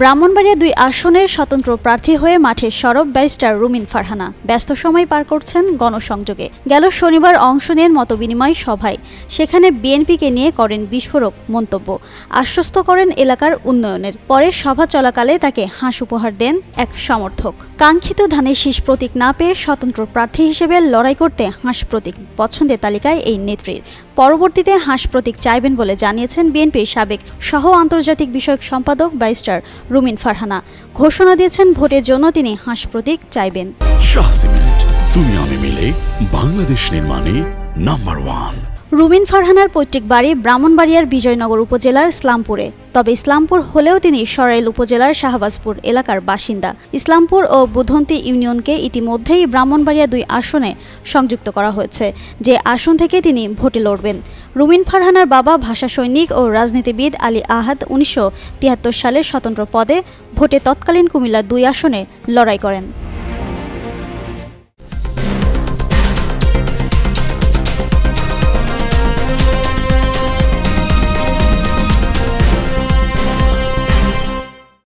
ব্রাহ্মণবাড়িয়া দুই আসনে স্বতন্ত্র প্রার্থী হয়ে মাঠে সরব ব্যারিস্টার রুমিন ফারহানা। ব্যস্ত সময় পার করছেন গণসংযোগে। গেল শনিবার অংশ নেন মতবিনিময় সভায়। সেখানে বিএনপিকে নিয়ে করেন বিস্ফোরক মন্তব্য। আশ্বস্ত করেন এলাকার উন্নয়নের। পরে সভা চলাকালে তাকে হাঁস উপহার দেন এক সমর্থক। কাঙ্ক্ষিত ধানের শীষ প্রতীক না পেয়ে স্বতন্ত্র প্রার্থী হিসেবে লড়াই করতে হাঁস প্রতীক পছন্দের তালিকায় এই নেত্রীর। পরবর্তীতে হাঁস প্রতীক চাইবেন বলে জানিয়েছেন বিএনপির সাবেক সহ আন্তর্জাতিক বিষয়ক সম্পাদক ব্যারিস্টার রুমিন ফারহানা। ঘোষণা দিয়েছেন ভোটের জন্য তিনি হাঁস প্রতীক চাইবেন। শাহ সিমেন্ট তুমি আমি মিলে বাংলাদেশ নির্মাণে নাম্বার ওয়ান। রুমিন ফারহানার পৈতৃক বাড়ি ব্রাহ্মণবাড়িয়ার বিজয়নগর উপজেলার ইসলামপুরে। তবে ইসলামপুর হলেও তিনি সরাইল উপজেলার শাহবাজপুর এলাকার বাসিন্দা। ইসলামপুর ও বুধন্তি ইউনিয়নকে ইতিমধ্যেই ব্রাহ্মণবাড়িয়া দুই আসনে সংযুক্ত করা হয়েছে যে আসন থেকে তিনি ভোটে লড়বেন। রুমিন ফারহানার বাবা, ভাষা সৈনিক ও রাজনীতিবিদ আলী আহাদ উনিশশো সালে স্বতন্ত্র পদে ভোটে তৎকালীন কুমিল্লা দুই আসনে লড়াই করেন।